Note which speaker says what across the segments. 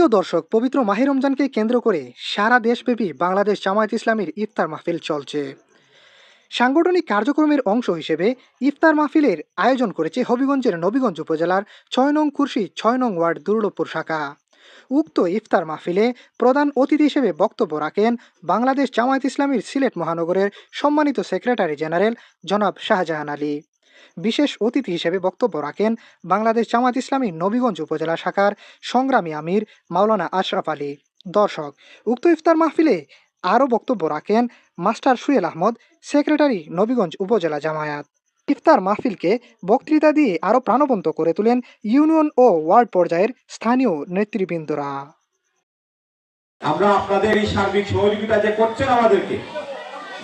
Speaker 1: প্রিয় দর্শক, পবিত্র মাহে রমজানকে কেন্দ্র করে সারা দেশব্যাপী বাংলাদেশ জামায়াত ইসলামীর ইফতার মাহফিল চলছে। সাংগঠনিক কার্যক্রমের অংশ হিসেবে ইফতার মাহফিলের আয়োজন করেছে হবিগঞ্জের নবীগঞ্জ উপজেলার ছয় নং কুর্সি, ছয় নং ওয়ার্ড, দুর্লভপুর শাখা। উক্ত ইফতার মাহফিলে প্রধান অতিথি হিসেবে বক্তব্য রাখেন বাংলাদেশ জামায়াত ইসলামীর সিলেট মহানগরের সম্মানিত সেক্রেটারি জেনারেল জনাব শাহজাহান আলী। বিশেষ অতিথি হিসেবে বক্তব্য রাখেন বাংলাদেশ জামাত ইসলামী নবীগঞ্জ উপজেলা শাখার সংগ্রামী আমির মাওলানা আশরাফ আলী। দর্শক, উক্ত ইফতার মাহফিলে আরও বক্তব্য রাখেন মাস্টার সুয়েল আহমদ, সেক্রেটারি নবীগঞ্জ উপজেলা জামায়াত। ইফতার মাহফিলকে বক্তৃতা দিয়ে আরও প্রাণবন্ত করে তোলেন ইউনিয়ন ও ওয়ার্ড পর্যায়ের স্থানীয় নেতৃবৃন্দরা।
Speaker 2: আমরা আপনাদের এই সার্বিক সহযোগিতা যে করছেন আমাদেরকে,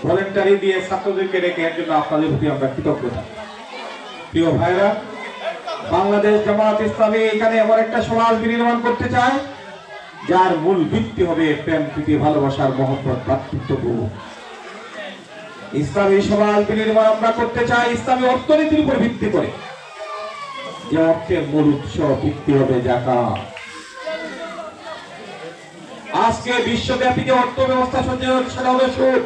Speaker 2: ভলেন্টারি দিয়ে ছাত্রদেরকে রেখে এর জন্য আপনাদের প্রতি আমরা কৃতজ্ঞতা। প্রিয় ভাইরা, বাংলাদেশ জামাত ইসলামী এখানে এমন একটা সমাজ বিনির্মাণ করতে চায়, যার মূল ভিত্তি হবে প্রেম, প্রীতি ভালোবাসার মহব্বত ভ্রাতৃত্ববোধ ইসলামী সমাজ বিনির্মাণ আমরা করতে চাই ইসলামী অর্থনীতির উপর ভিত্তি করে। যে অর্থের মূল উৎস ভিত্তি হবে জাকাত। আজকে বিশ্বব্যাপী যে অর্থ ব্যবস্থা হচ্ছে সেটা হলো সুদ।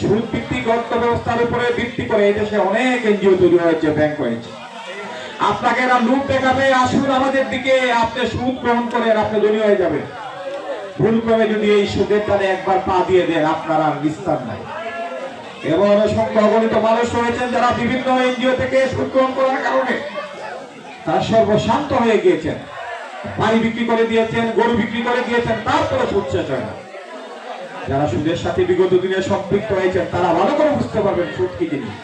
Speaker 2: সুদ ভিত্তিক অর্থ ব্যবস্থার উপরে ভিত্তি করে এই দেশে অনেক এনজিও তৈরি হয়েছে ব্যাংক হয়েছে। আপনাকে এরা লুপ দেখাবে, আসুন আমাদের দিকে, আপনি সুদ গ্রহণ করেন, আপনি ধনী হয়ে যাবেন। ভুল করে যদি এই সুদের টানে একবার পা দিয়ে দেন, আপনার আর বিস্তার নাই। এবং অসংখ্য অগণিত মানুষ রয়েছেন যারা বিভিন্ন এনজিও থেকে সুদ গ্রহণ করার কারণে তারা সর্বশান্ত হয়ে গিয়েছেন। বাড়ি বিক্রি করে দিয়েছেন, গরু বিক্রি করে দিয়েছেন, তারপরে সুদ শেষ হয় না। যারা সুদের সাথে বিগত দিনে সম্পৃক্ত হয়েছেন তারা ভালো করে বুঝতে পারবেন সুদ কি জিনিস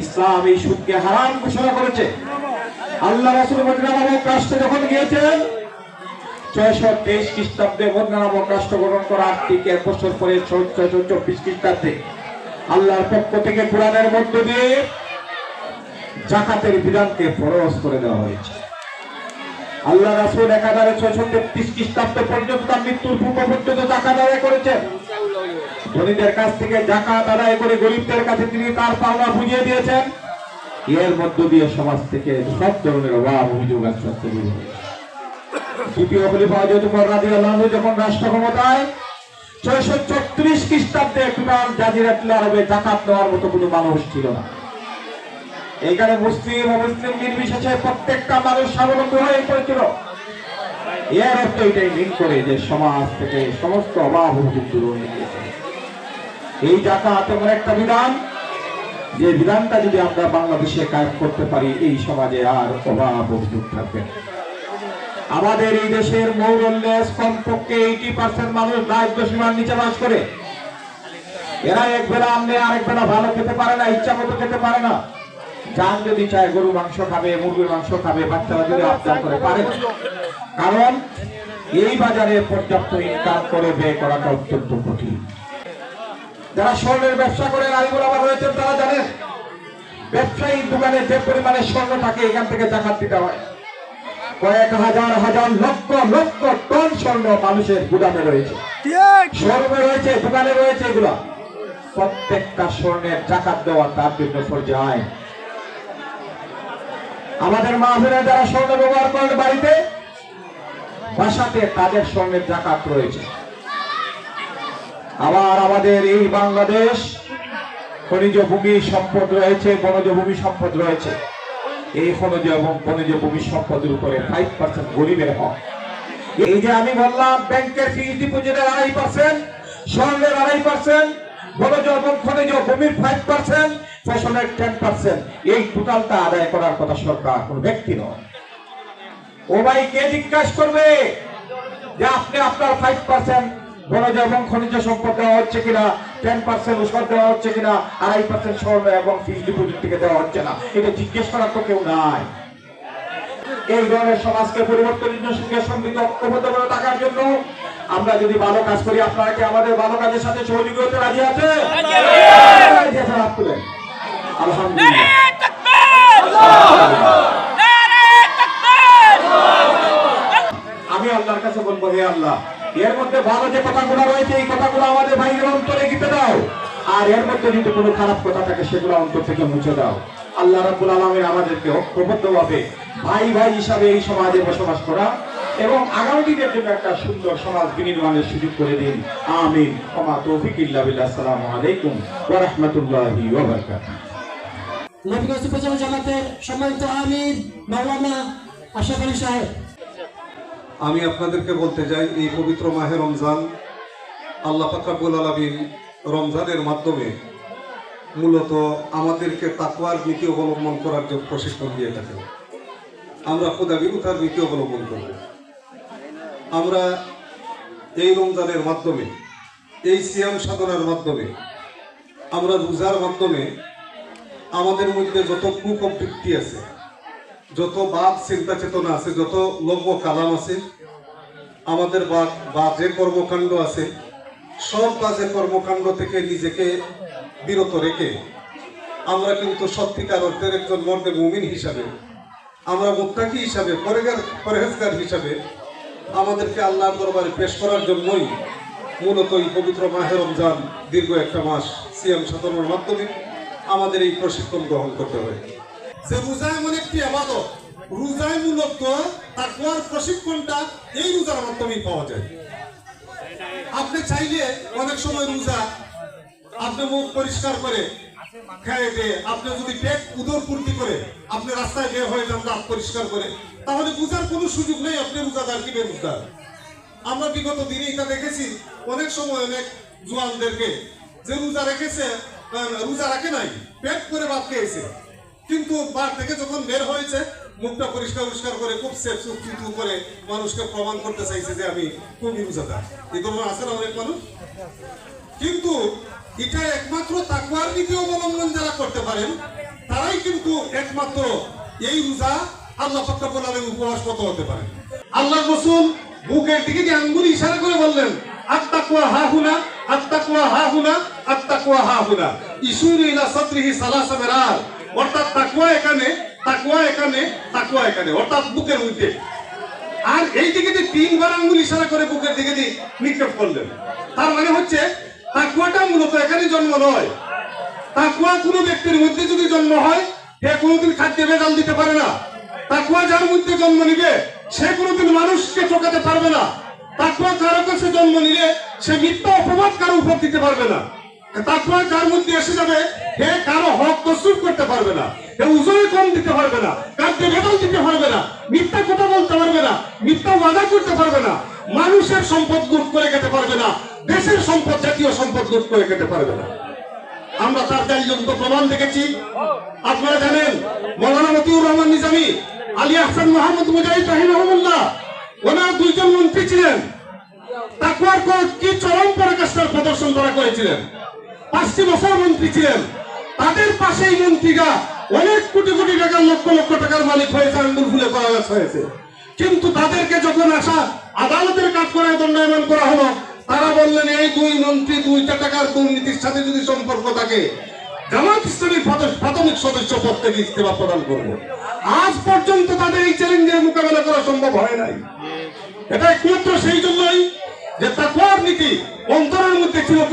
Speaker 2: ইসলাম এই সুদকে হারাম ঘোষণা করেছে। আল্লাহ রাসুল রাষ্ট্রে যখন গিয়েছেন, ছয়শো তেইশ খ্রিস্টাব্দে মদিনা রাষ্ট্র এক বছর পরে ছয়শো চব্বিশ খ্রিস্টাব্দে আল্লাহর পক্ষ থেকে কোরআনের মধ্য দিয়ে জাকাতের বিধানকে ফরজ করে দেওয়া হয়েছে। আল্লাহ রাসুল এক হাজার তেত্রিশ খ্রিস্টাব্দ পর্যন্ত তার মৃত্যুর পূর্ব পর্যন্ত জাকাত আদায় করেছেন ধনীদের কাছ থেকে জাকাত আদায় করে গরিবদের কাছে তিনি তার পাওনা বুঝিয়ে দিয়েছেন। এর মধ্য দিয়ে সমাজ থেকে সব ধরনের অভাব অভিযোগ হয়েছে। দ্বিতীয় খলিফা হযরত উমর রাদিয়াল্লাহু যখন রাষ্ট্র ক্ষমতায়, ছয়শো চৌত্রিশ খ্রিস্টাব্দে টোটাল জাজিরাতুল আরবে জাকাত নেওয়ার মতো কোনো মানুষ ছিল না। এখানে মুসলিম অমুসলিম নির্বিশেষে প্রত্যেকটা মানুষ স্বাবলম্বী হয়ে পড়েছিল। এর অর্থ এটাই মিন করে যে সমাজ থেকে সমস্ত অভাব দূর হয়ে গিয়েছে। এই জাকাত এমন একটা বিধান, যে বিধানটা যদি আমরা বাংলাদেশে কায়েম করতে পারি, এই সমাজে আর অভাব অভিযোগ থাকবে আমাদের এই দেশের মৌরল্লেস কমপক্ষে এইটি পার্সেন্ট মানুষ দারিদ্র সীমার নিচে বাস করে। এরা এক বেলা আনলে আরেক বেলা ভালো খেতে পারে না ইচ্ছা মতো খেতে পারে না। যান যদি চায় গরু মাংস খাবে, মুরগির মাংস খাবে, বাচ্চারা যদি আবদার করে, পারে কারণ এই বাজারে পর্যাপ্ত ইনকাম করে ব্যয় করাটা অত্যন্ত কঠিন। যারা স্বর্ণের ব্যবসা করে আলিমুল আমার রয়েছেন, তারা জানেন, ব্যবসায়ী দোকানে যে পরিমাণে স্বর্ণ থাকে, এখান থেকে জাকাত দিতে হয়। কয়েক হাজার হাজার, লক্ষ লক্ষ টন স্বর্ণ মানুষের গুদামে রয়েছে। শোরুমে রয়েছে, দোকানে রয়েছে এগুলো। প্রত্যেকটা স্বর্ণের জাকাত দেওয়া তার জন্য পর্যায় আমাদের মা বোনেরা যারা স্বর্ণ ব্যবহার করেন বাড়িতে, বাসাতে তাদের স্বর্ণের জাকাত রয়েছে। আবার আমাদের এই বাংলাদেশ খনিজ ভূমি সম্পদ রয়েছে, বনজ ভূমি সম্পদ রয়েছে। এই খনিজ এবং বনজ ভূমি সম্পদের উপরে ফাইভ পার্সেন্ট গরিবের হক। এই যে আমি বললাম, ব্যাংকের ফিক্সড ডিপোজিটের আড়াই পার্সেন্ট স্বর্ণের আড়াই পার্সেন্ট বনজ এবং খনিজ ভূমির ফাইভ পার্সেন্ট ফসলের টেন পার্সেন্ট এই টোটালটা আদায় করার কথা সরকার কোন ব্যক্তি নয়। ও ভাই, কে জিজ্ঞাসা করবে যে আপনি আপনার ফাইভ পার্সেন্ট বনজ এবং খনিজ সম্পদ দেওয়া হচ্ছে কিনা? টেন পার্সেন্ট ওষুধ দেওয়া হচ্ছে কিনা? আড়াই পার্সেন্ট স্বর্ণ এবং ডিপোজিট থেকে দেওয়া হচ্ছে না। এটা জিজ্ঞেস করার তো কেউ নাই। এই ধরনের সমাজকে পরিবর্তনের সঙ্গে সমৃদ্ধ ঐক্যবদ্ধ করে থাকার জন্য আমরা যদি ভালো কাজ করি, আপনারা কি আমাদের ভালো কাজের সাথে সহযোগী হতে রাজি আছে আমি আল্লাহর কাছে বলব হে আল্লাহ এর মধ্যে ভালো যে কথাগুলো রয়েছে এই কথাগুলো আমাদের ভাইয়ের অন্তরে গিতে দাও। আর এর মধ্যে যদি কোনো খারাপ কথা থাকে সেগুলো অন্তর থেকে মুছে দাও। আল্লাহ রাব্বুল আলামিন আমাদেরকে ঐক্যবদ্ধভাবে ভাই ভাই হিসাবে এই সমাজে বসবাস করা এবং আগামী দিনের জন্য একটা সুন্দর সমাজ বিনির্মাণের সুযোগ করে দিন। আমিন। ক্ষমা তৌফিক ইল্লা বিল্লাহ। আসসালামু আলাইকুম ওয়া রাহমাতুল্লাহি ওয়া বারাকাতুহু।
Speaker 3: নবীগঞ্জ উপজেলা জামাতের সম্মানিত আমির মাওলানা আলী সাহেব।
Speaker 4: আমি আপনাদেরকে বলতে চাই, এই পবিত্র মাহে রমজান আল্লাহ ফাকরাবুল আলমিন রমজানের মাধ্যমে মূলত আমাদেরকে তাকওয়ার নীতি অবলম্বন করার জন্য প্রশিক্ষণ দিয়ে থাকেন। আমরা খোদা বিরুদ্ধার নীতি অবলম্বন করব। আমরা এই রমজানের মাধ্যমে, এই সিয়াম সাধনার মাধ্যমে, আমরা রোজার মাধ্যমে আমাদের মধ্যে যত কুপ্রবৃত্তি আছে, যত বাদ চিন্তা চেতনা আছে, যত লব্য কালাম আছে, আমাদের বা- বাজে কর্মকাণ্ড আছে, সব বাজে কর্মকাণ্ড থেকে নিজেকে বিরত রেখে আমরা কিন্তু সত্যিকার অর্থের একজন মর্দে মুমিন হিসাবে, আমরা মুত্তাকি হিসাবে পরেগার পরহেজগার হিসাবে আমাদেরকে আল্লাহর দরবারে পেশ করার জন্যই মূলত এই পবিত্র মাহে রমজান দীর্ঘ একটা মাস সিএম সাধনার মাধ্যমে আমাদের এই প্রশিক্ষণ গ্রহণ করতে হয় যে রোজা এমন একটি আবাদত, রোজায় মূলত তাকওয়ার প্রশিক্ষণটা এই রোজার মাধ্যমেই পাওয়া যায়। আপনি চাইলে অনেক সময় রোজা আপনি মুখ পরিষ্কার করে খেয়ে দিয়ে আপনি যদি পেট উদর পূর্তি করে আপনি রাস্তায় বের হয়ে যান, দাঁত পরিষ্কার করে, তাহলে রোজার কোনো সুযোগ নেই আপনি রোজাদার কি বেরোজগার? আমরা বিগত দিনে এটা দেখেছি, অনেক সময় অনেক জোয়ানদেরকে যে রোজা রেখেছে রোজা রাখে নাই, পেট করে ভাত খেয়েছে। কিন্তু বার থেকে যখন বের হয়েছে, মুখটা পরিষ্কার পরিষ্কার করে খুব সেফ সুপ করে মানুষকে প্রমাণ করতে চাইছে যে আমি খুবই রোজাদার। এই ধরনের আছে না অনেক মানুষ। কিন্তু এটা একমাত্র তাকওয়ার নীতি অবলম্বন যারা করতে পারেন, তারাই কিন্তু একমাত্র এই রোজা আল্লাহ ফাকরাবুল আলামিন উপবাস কত হতে পারে আল্লাহ রসুল বুকের দিকে আঙ্গুল ইশারা করে বললেন আত্তাকুয়া হা হুনা আত্তাকুয়া হা হুনা আত্তাকুয়া হা হুনা। ইসুর ইলা সাদরিহি সালাসা মিরার। অর্থাৎ তাকওয়া এখানে তাকওয়া এখানে তাকওয়া এখানে। অর্থাৎ বুকের মধ্যে। আর এই দিকে যে তিনবার আঙ্গুল ইশারা করে বুকের দিকে দিয়ে নিক্ষেপ করলেন। তার মানে হচ্ছে, তাকুয়াটা মূলত এখানে জন্ম নয়। তাকুয়া কোনো ব্যক্তির মধ্যে যদি জন্ম হয়, সে কোনোদিন খাদ্যে বেজাল দিতে পারে না। তাকুয়া যার মধ্যে জন্ম নিবে, সে কোনোদিন মানুষকে চোকাতে পারবে না। কারও কাছে জন্ম নিলে সে মিথ্যা অপবাদ কারও উপর দিতে পারবে না। যার মধ্যে এসে যাবে, হে কারও হক করতে পারবে না। হে উজনে কম দিতে পারবে না বেদল দিতে পারবে না, মিথ্যা কথা বলতে পারবে না, মিথ্যা ওয়াদা করতে পারবে না, মানুষের সম্পদ লুট করে খেতে পারবে না, দেশের সম্পদ, জাতীয় সম্পদ লুট করে খেতে পারবে না। আমরা তার জালিযুক্ত প্রমাণ দেখেছি। আপনারা জানেন, মৌলানা মতিউর রহমান নিজামী, আলী আহসান মোহাম্মদ মুজাহিদ রাহিমাহুল্লাহ দুইজন মন্ত্রী ছিলেন। তাকুয়ার কি চরম পরাকাষ্ঠার প্রদর্শন করা করেছিলেন। পাঁচটি বছর মন্ত্রী ছিলেন। তাদের পাশেই মন্ত্রীরা অনেক কোটি কোটি টাকার, লক্ষ লক্ষ টাকার মালিক হয়েছে আঙ্গুল ফুলে পরাগাছ হয়েছে। কিন্তু তাদেরকে যখন আসা আদালতের কাজ করে দণ্ডায়মান করা হলো, তারা বললেন, এই দুই মন্ত্রী দুইটা টাকার দুর্নীতির সাথে যদি সম্পর্ক থাকে জামাত ইসলামী প্রাথ- প্রাথমিক সদস্য পদ থেকে প্রদান করব। আজ পর্যন্ত তাদের এই চ্যালেঞ্জের মোকাবেলা করা সম্ভব হয় নাই। এটা একমাত্র সেই জন্যই যে নীতি অন্তরের মধ্যে ছিল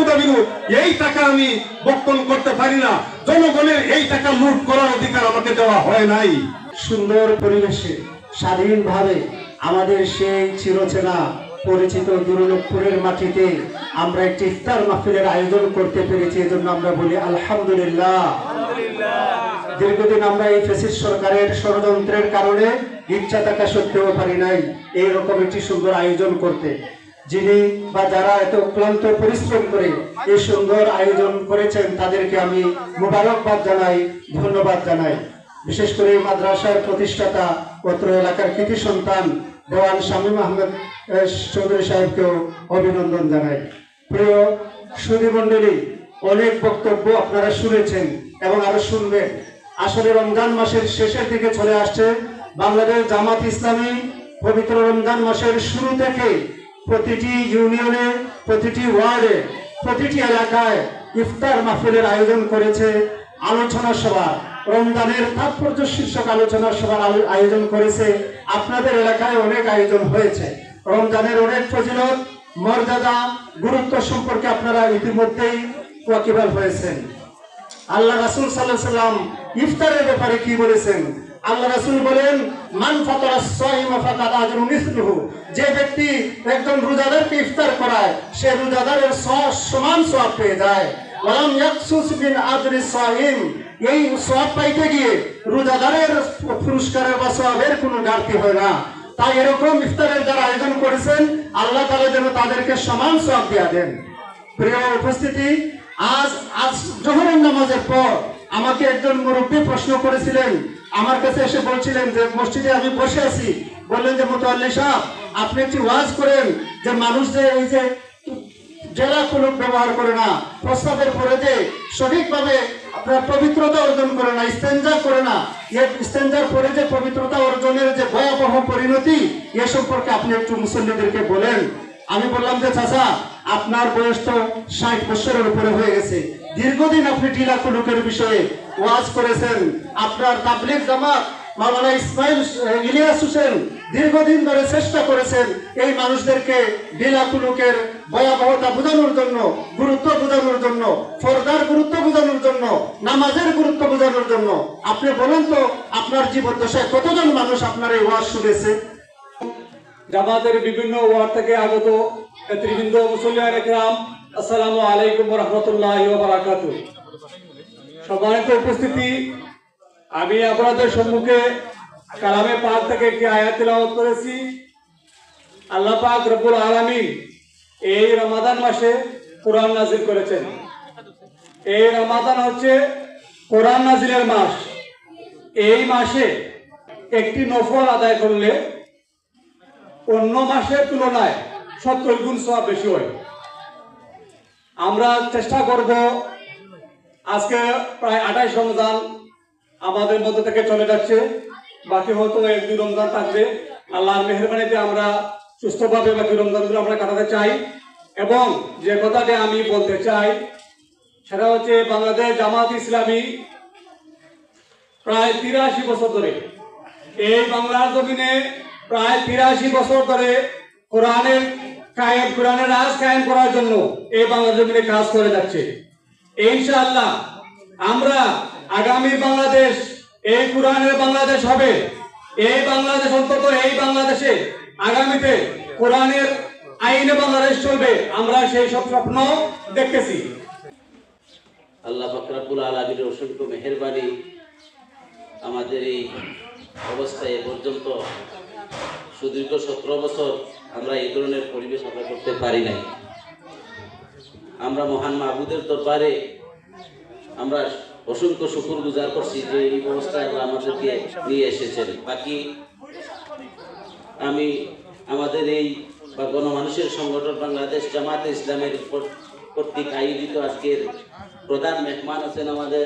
Speaker 4: এই টাকা আমি বক্ষণ করতে পারি না। জনগণের এই টাকা লুট করার অধিকার আমাকে দেওয়া হয় নাই।
Speaker 3: সুন্দর পরিবেশে, স্বাধীনভাবে আমাদের সেই চিরচেনা পরিচিত দুর্লভপুরের মাটিতে আমরা একটি ইফতার মাহফিলের আয়োজন করতে পেরেছি এজন্য আমরা বলি আলহামদুলিল্লাহ। দীর্ঘদিন আমরা এই ফেসিস সরকারের ষড়যন্ত্রের কারণে ইচ্ছা থাকা সত্ত্বেও পারি নাই এইরকম একটি সুন্দর আয়োজন করতে। যিনি বা যারা এত ক্লান্ত পরিশ্রম করে এই সুন্দর আয়োজন করেছেন তাদেরকে আমি মোবারকবাদ জানাই ধন্যবাদ জানাই। বিশেষ করে এই মাদ্রাসার প্রতিষ্ঠাতা অত্র এলাকার কৃতি সন্তান দেওয়ান শামীম আহমেদ আহ, চৌধুরী সাহেবকেও অভিনন্দন জানাই। প্রিয় সুধী মন্ডলী অনেক বক্তব্য আপনারা শুনেছেন এবং আরও শুনবেন। আসলে রমজান মাসের শেষের দিকে চলে আসছে বাংলাদেশ জামাত ইসলামী। পবিত্র রমজান মাসের শুরু থেকে প্রতিটি ইউনিয়নে প্রতিটি ওয়ার্ডে প্রতিটি এলাকায় ইফতার মাহফিলের আয়োজন করেছে আলোচনা সভা। রমজানের তাৎপর্য শীর্ষক আলোচনা সভার আয়োজন করেছে। আপনাদের এলাকায় অনেক আয়োজন হয়েছে। রমজানের অনেক ফজিলত, মর্যাদা, গুরুত্ব সম্পর্কে আপনারা ইতিমধ্যেই ওয়াকিবাল হয়েছেন। আল্লাহ রাসূল আলাইহি সাল্লাম ইফতারের ব্যাপারে কি বলেছেন? আল্লাহ রাসূল বলেন, মান ফাতারা যে ব্যক্তি একজন রোজাদারকে ইফতার করায়, সে রোজাদারের সমান সওয়াব পেয়ে যায়। ওয়ালাম ইয়াকসুস বিন আজরি সাইম এই সওয়াব পাইতে গিয়ে রোজাদারের পুরস্কারের বা সওয়াবের কোনো ঘাটতি হয় না। তাই এরকম ইফতারের যারা আয়োজন করেছেন, আল্লাহ তাআলা যেন তাদেরকে সমান সওয়াব দিয়া দেন। প্রিয় উপস্থিতি, আজ আজ জোহরের নামাজের পর আমাকে একজন মুরব্বী প্রশ্ন করেছিলেন। আমার কাছে এসে বলছিলেন যে, মসজিদে আমি বসে আছি। বললেন যে মোতাল্লি সাহেব আপনি একটি ওয়াজ করেন যে, মানুষ যে এই যে জেলা কুলুপ ব্যবহার করে না, প্রস্তাবের পরে যে সঠিকভাবে আপনার পবিত্রতা অর্জন করে না ইস্তেঞ্জা করে না, এর পরে যে পবিত্রতা অর্জনের যে ভয়াবহ পরিণতি, এ সম্পর্কে আপনি একটু মুসল্লিদেরকে বলেন। আমি বললাম যে, চাচা, আপনার বয়স তো ষাট বছরের উপরে হয়ে গেছে। দীর্ঘদিন আপনি টিলা কুলুকের বিষয়ে ওয়াজ করেছেন। আপনার তাবলিগ জামাত মাওলানা ইসমাইল ইলিয়াস হোসেন দীর্ঘদিন ধরে চেষ্টা করেছেন এই মানুষদেরকে ঢিলা কুলুকের ভয়াবহতা বোঝানোর জন্য, গুরুত্ব বোঝানোর জন্য, ফরদার গুরুত্ব বোঝানোর জন্য, নামাজের গুরুত্ব বোঝানোর জন্য। আপনি বলেন তো, আপনার জীবদ্দশায় কতজন মানুষ আপনার এই ওয়াজ শুনেছে?
Speaker 5: জামাতের বিভিন্ন ওয়ার্ড থেকে আগত নেতৃবৃন্দ মুসলিয়ান একরাম, আসসালামু আলাইকুম রহমতুল্লাহ বারাকাতু সম্মানিত উপস্থিতি, আমি আপনাদের সম্মুখে কালামে পাক থেকে একটি আয়াত তেলাওয়াত করেছি। আল্লাহ পাক রব্বুল আলামিন এই রমাদান মাসে কোরআন নাজিল করেছেন। এই রমাদান হচ্ছে কোরআন নাজিলের মাস। এই মাসে একটি নফল আদায় করলে অন্য মাসের তুলনায় সত্তর গুণ সব বেশি হয়। আমরা চেষ্টা করব আজকে প্রায় আঠাইশ রমজান আমাদের মধ্যে থেকে চলে যাচ্ছে। বাকি হয়তো এক দুই রমজান থাকবে। আল্লাহর মেহরবানিতে আমরা সুস্থভাবে বাকি রমজানগুলো আমরা কাটাতে চাই। এবং যে কথাটি আমি বলতে চাই, সেটা হচ্ছে বাংলাদেশ জামাত ইসলামী প্রায় তিরাশি বছর ধরে, এই বাংলার জমিনে প্রায় তিরাশি বছর ধরে কোরআনের কায়েম, কোরআনের রাজ কায়েম করার জন্য এই বাংলা জমিনে কাজ করে যাচ্ছে। ইনশাআল্লাহ আমরা আগামী বাংলাদেশ এই কোরআনের বাংলাদেশ হবে। এই বাংলাদেশ অন্তত এই বাংলাদেশে আগামীতে কোরআনের আইনে বাংলাদেশ চলবে। আমরা সেই সব স্বপ্ন দেখতেছি।
Speaker 6: আল্লাহ ফকরাবুল আলমীর অসংখ্য মেহরবানি আমাদের এই অবস্থায় পর্যন্ত সুদীর্ঘ সতেরো বছর আমরা এই ধরনের পরিবেশ আমরা করতে পারি নাই। আমরা মহান মাহবুদের দরবারে আমরা অসংখ্য শুকুর গুজার করছি যে এই ব্যবস্থায় আল্লাহ আমাদেরকে নিয়ে এসেছেন। বাকি আমি আমাদের এই বা গণমানুষের সংগঠন বাংলাদেশ জামাতে ইসলামের কর্তৃক আয়োজিত আজকের প্রধান মেহমান আছেন আমাদের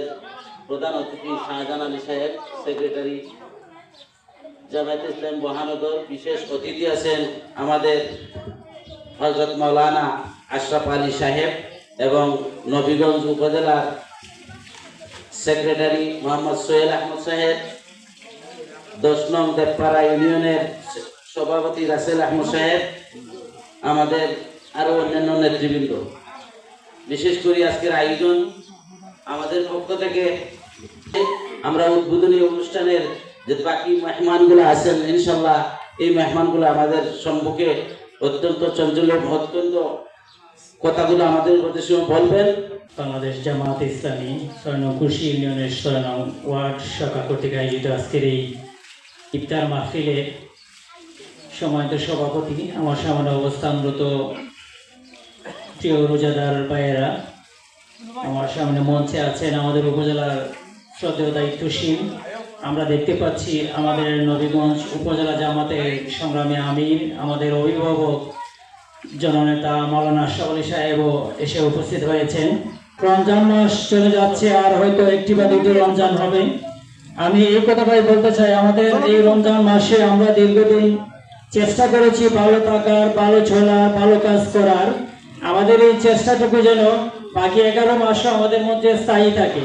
Speaker 6: প্রধান অতিথি শাহজাহান আলী সাহেব, সেক্রেটারি জামায়াত ইসলাম মহানগর। বিশেষ অতিথি আছেন আমাদের হজরত মৌলানা আশরাফ আলী সাহেব এবং নবীগঞ্জ উপজেলার সেক্রেটারি মোহাম্মদ সোহেল আহমদ সাহেব, দশ নং দেবপাড়া ইউনিয়নের সভাপতি রাসেল আহমদ সাহেব, আমাদের আরও অন্যান্য নেতৃবৃন্দ। বিশেষ করে আজকের আয়োজন আমাদের পক্ষ থেকে, আমরা উদ্বোধনী অনুষ্ঠানের যে বাকি মেহমানগুলো আছেন, ইনশাল্লাহ এই মেহমানগুলো আমাদের সম্মুখে অত্যন্ত চঞ্চল অত্যন্ত কথাগুলো আমাদের উদ্দেশ্যে বলবেন।
Speaker 7: বাংলাদেশ জামাত ইসলামী নং ইউনিয়নের নং ওয়ার্ড শাখা কর্তৃক আয়োজিত আজকের এই ইফতার মাহফিলে সময়ত সভাপতি, আমার সামনে অবস্থানরত প্রিয় রোজাদার ভাইয়েরা, আমার সামনে মঞ্চে আছেন আমাদের উপজেলার শ্রদ্ধেয় দায়িত্বশীল। আমরা দেখতে পাচ্ছি আমাদের নবীগঞ্জ উপজেলা জামাতের সংগ্রামী আমির আমাদের অভিভাবক জননেতা মাওলানা আশরাফ আলী সাহেবও এসে উপস্থিত হয়েছেন। রমজান মাস চলে যাচ্ছে আর হয়তো একটি বা দুটি রমজান হবে। আমি এই কথাটাই বলতে চাই, আমাদের এই রমজান মাসে আমরা দীর্ঘদিন চেষ্টা করেছি ভালো থাকার, ভালো চলার ভালো কাজ করার। আমাদের এই চেষ্টাটুকু যেন বাকি এগারো মাসও আমাদের মধ্যে স্থায়ী থাকে।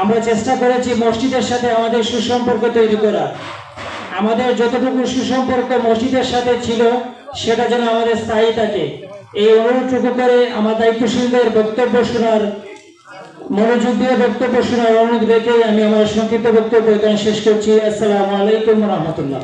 Speaker 7: আমরা চেষ্টা করেছি মসজিদের সাথে আমাদের সুসম্পর্ক তৈরি করার। আমাদের যতটুকু সুসম্পর্ক মসজিদের সাথে ছিল, সেটা যেন আমাদের স্থায়ী থাকে। এই অনুরোধটুকু করে আমার দায়িত্বশীলদের বক্তব্য শোনার, মনোযোগ দিয়ে বক্তব্য শোনার অনুরোধ রেখে আমি আমার সংক্ষিপ্ত বক্তব্য এখানে শেষ করছি। আসসালামু আলাইকুম রহমতুল্লাহ।